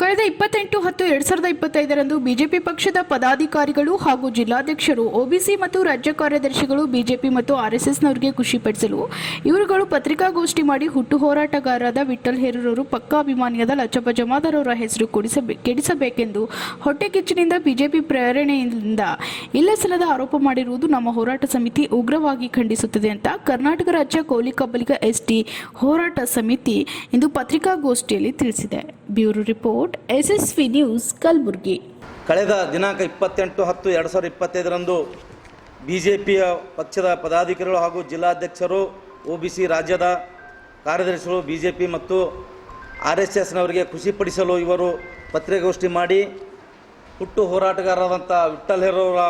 ಕಳೆದ ಇಪ್ಪತ್ತೆಂಟು ಹತ್ತು ಎರಡ್ ಸಾವಿರದ ಇಪ್ಪತ್ತೈದರಂದು ಬಿಜೆಪಿ ಪಕ್ಷದ ಪದಾಧಿಕಾರಿಗಳು ಹಾಗೂ ಜಿಲ್ಲಾಧ್ಯಕ್ಷರು ಒಬಿಸಿ ಮತ್ತು ರಾಜ್ಯ ಕಾರ್ಯದರ್ಶಿಗಳು, ಬಿಜೆಪಿ ಮತ್ತು ಆರ್ಎಸ್ಎಸ್ನವರಿಗೆ ಖುಷಿಪಡಿಸಲು ಇವರುಗಳು ಪತ್ರಿಕಾಗೋಷ್ಠಿ ಮಾಡಿ ಹುಟ್ಟು ಹೋರಾಟಗಾರರಾದ ವಿಠಲ್ ಹೇರೂರವರು ಪಕ್ಕಾ ಅಭಿಮಾನಿಯಾದ ಲಚ್ಚಪ್ಪ ಜಮಾದಾರವರ ಹೆಸರು ಕೊಡಿಸಬೇ, ಕೆಡಿಸಬೇಕೆಂದು ಹೊಟ್ಟೆ ಕಿಚ್ಚಿನಿಂದ ಬಿಜೆಪಿ ಪ್ರೇರಣೆಯಿಂದ ಇಲ್ಲಸಲ್ಲದ ಆರೋಪ ಮಾಡಿರುವುದು ನಮ್ಮ ಹೋರಾಟ ಸಮಿತಿ ಉಗ್ರವಾಗಿ ಖಂಡಿಸುತ್ತದೆ ಅಂತ ಕರ್ನಾಟಕ ರಾಜ್ಯ ಕೋಲಿ ಕಬ್ಬಲಿಗ ಎಸ್ಟಿ ಹೋರಾಟ ಸಮಿತಿ ಇಂದು ಪತ್ರಿಕಾಗೋಷ್ಠಿಯಲ್ಲಿ ತಿಳಿಸಿದೆ. Bureau report, SSV news, Kalaburagi. ಕಳೆದ ದಿನಾಂಕ ಇಪ್ಪತ್ತೆಂಟು ಹತ್ತು ಎರಡು ಸಾವಿರದ ಇಪ್ಪತ್ತೈದರಂದು ಬಿ ಜೆ ಪಿಯ ಪಕ್ಷದ ಪದಾಧಿಕಾರಿಗಳು ಹಾಗೂ ಜಿಲ್ಲಾಧ್ಯಕ್ಷರು, ಒ ಬಿ ಸಿ ರಾಜ್ಯದ ಕಾರ್ಯದರ್ಶಿಗಳು ಬಿ ಜೆ ಪಿ ಮತ್ತು ಆರ್ ಎಸ್ ಎಸ್ನವರಿಗೆ ಖುಷಿಪಡಿಸಲು ಇವರು ಪತ್ರಿಕಾಗೋಷ್ಠಿ ಮಾಡಿ ಹುಟ್ಟು ಹೋರಾಟಗಾರರಾದಂಥ ವಿಠಲ್ ಹೆರವರ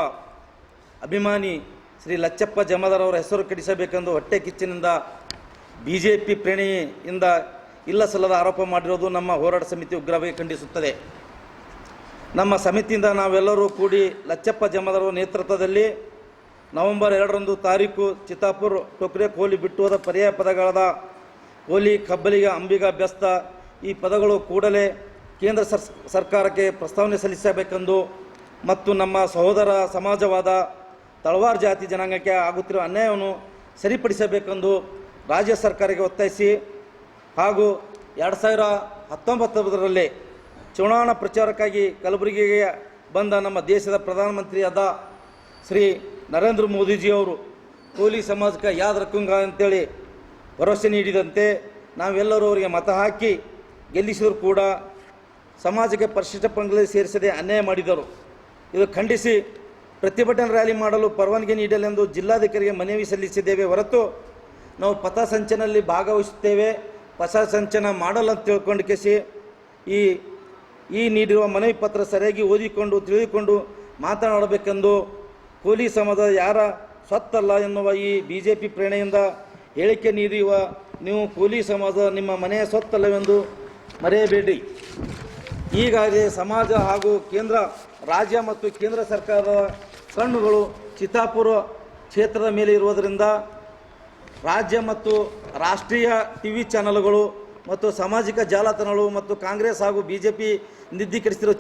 ಅಭಿಮಾನಿ ಶ್ರೀ ಲಚ್ಚಪ್ಪ ಜಮಾದಾರ್ ಅವರ ಹೆಸರು ಕೆಡಿಸಬೇಕೆಂದು ಹೊಟ್ಟೆ ಕಿಚ್ಚಿನಿಂದ ಬಿ ಜೆ ಪಿ ಪ್ರೇಣಿಯಿಂದ ಇಲ್ಲ ಸಲ್ಲದ ಆರೋಪ ಮಾಡಿರೋದು ನಮ್ಮ ಹೋರಾಟ ಸಮಿತಿ ಉಗ್ರವಾಗಿ ಖಂಡಿಸುತ್ತದೆ. ನಮ್ಮ ಸಮಿತಿಯಿಂದ ನಾವೆಲ್ಲರೂ ಕೂಡಿ ಲಚ್ಚಪ್ಪ ಜಮದರ ನೇತೃತ್ವದಲ್ಲಿ ನವೆಂಬರ್ ಎರಡರಂದು ತಾರೀಕು ಚಿತ್ತಾಪುರ್ ಟೊಕ್ರೆ ಕೋಲಿ ಬಿಟ್ಟು ಹೋದ ಪರ್ಯಾಯ ಪದಗಳಾದ ಕೋಲಿ ಕಬ್ಬಲಿಗ, ಅಂಬಿಗ ಬೆಸ್ತ ಈ ಪದಗಳು ಕೂಡಲೇ ಕೇಂದ್ರ ಸರ್ ಸರ್ಕಾರಕ್ಕೆ ಪ್ರಸ್ತಾವನೆ ಸಲ್ಲಿಸಬೇಕೆಂದು ಮತ್ತು ನಮ್ಮ ಸಹೋದರ ಸಮಾಜವಾದ ತಳವಾರ್ ಜಾತಿ ಜನಾಂಗಕ್ಕೆ ಆಗುತ್ತಿರುವ ಅನ್ಯಾಯವನ್ನು ಸರಿಪಡಿಸಬೇಕೆಂದು ರಾಜ್ಯ ಸರ್ಕಾರಕ್ಕೆ ಒತ್ತಾಯಿಸಿ ಹಾಗೂ ಎರಡು ಸಾವಿರ ಹತ್ತೊಂಬತ್ತರಲ್ಲಿ ಚುನಾವಣಾ ಪ್ರಚಾರಕ್ಕಾಗಿ ಕಲಬುರಗಿಗೆ ಬಂದ ನಮ್ಮ ದೇಶದ ಪ್ರಧಾನಮಂತ್ರಿಯಾದ ಶ್ರೀ ನರೇಂದ್ರ ಮೋದಿಜಿಯವರು ಕೂಲಿ ಸಮಾಜಕ್ಕೆ ಯಾದ ರಕ್ಕುಂಗ ಅಂತೇಳಿ ಭರವಸೆ ನೀಡಿದಂತೆ ನಾವೆಲ್ಲರೂ ಅವರಿಗೆ ಮತ ಹಾಕಿ ಗೆಲ್ಲಿಸಿದ್ರು ಕೂಡ ಸಮಾಜಕ್ಕೆ ಪರಿಶಿಷ್ಟ ಪಂಗಡದಲ್ಲಿ ಸೇರಿಸದೆ ಅನ್ಯಾಯ ಮಾಡಿದರು. ಇದು ಖಂಡಿಸಿ ಪ್ರತಿಭಟನಾ ರ್ಯಾಲಿ ಮಾಡಲು ಪರವಾನಗಿ ನೀಡಲೆಂದು ಜಿಲ್ಲಾಧಿಕಾರಿಗೆ ಮನವಿ ಸಲ್ಲಿಸಿದ್ದೇವೆ ಹೊರತು ನಾವು ಪಥಸಂಚನಲ್ಲಿ ಭಾಗವಹಿಸುತ್ತೇವೆ. ಪಥಸಂಚಲನ ಮಾಡಲ್ಲ ಅಂತ ತಿಳ್ಕೊಂಡು ಕೇಸಿ ಈ ಈ ನೀಡಿರುವ ಮನವಿ ಪತ್ರ ಸರಿಯಾಗಿ ಓದಿಕೊಂಡು, ತಿಳಿದುಕೊಂಡು ಮಾತನಾಡಬೇಕೆಂದು ಕೂಲಿ ಸಮಾಜ ಯಾರ ಸ್ವತ್ತಲ್ಲ ಎನ್ನುವ ಈ ಬಿ ಜೆ ಪಿ ಪ್ರೇರಣೆಯಿಂದ ಹೇಳಿಕೆ ನೀಡಿರುವ ನೀವು ಕೂಲಿ ಸಮಾಜ ನಿಮ್ಮ ಮನೆಯ ಸ್ವತ್ತಲ್ಲವೆಂದು ಮರೆಯಬೇಡಿ. ಈಗಾಗಲೇ ಸಮಾಜ ಹಾಗೂ ಕೇಂದ್ರ ರಾಜ್ಯ ಮತ್ತು ಕೇಂದ್ರ ಸರ್ಕಾರದ ಕಣ್ಣುಗಳು ಚಿತ್ತಾಪುರ ಕ್ಷೇತ್ರದ ಮೇಲೆ ಇರುವುದರಿಂದ ರಾಜ್ಯ ಮತ್ತು ರಾಷ್ಟ್ರೀಯ ಟಿ ವಿ ಚಾನಲ್ಗಳು ಮತ್ತು ಸಾಮಾಜಿಕ ಜಾಲತಾಣಗಳು ಮತ್ತು ಕಾಂಗ್ರೆಸ್ ಹಾಗೂ ಬಿ ಜೆ ಪಿ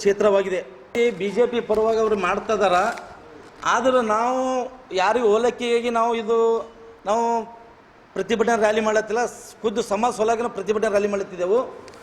ಕ್ಷೇತ್ರವಾಗಿದೆ. ಈ ಬಿ ಜೆ ಪಿ ಪರವಾಗಿ ಅವರು ಮಾಡ್ತಾ ಆದರೂ ನಾವು ಯಾರಿಗೂ ಓಲಕ್ಕಿಯಾಗಿ ನಾವು ಇದು ನಾವು ಪ್ರತಿಭಟನಾ ರ್ಯಾಲಿ ಮಾಡತ್ತಿಲ್ಲ ಖುದ್ದು ಸಮಾಜ ಸೊಲಾಗಿನ ಪ್ರತಿಭಟನಾ ರ್ಯಾಲಿ ಮಾಡುತ್ತಿದ್ದೆವು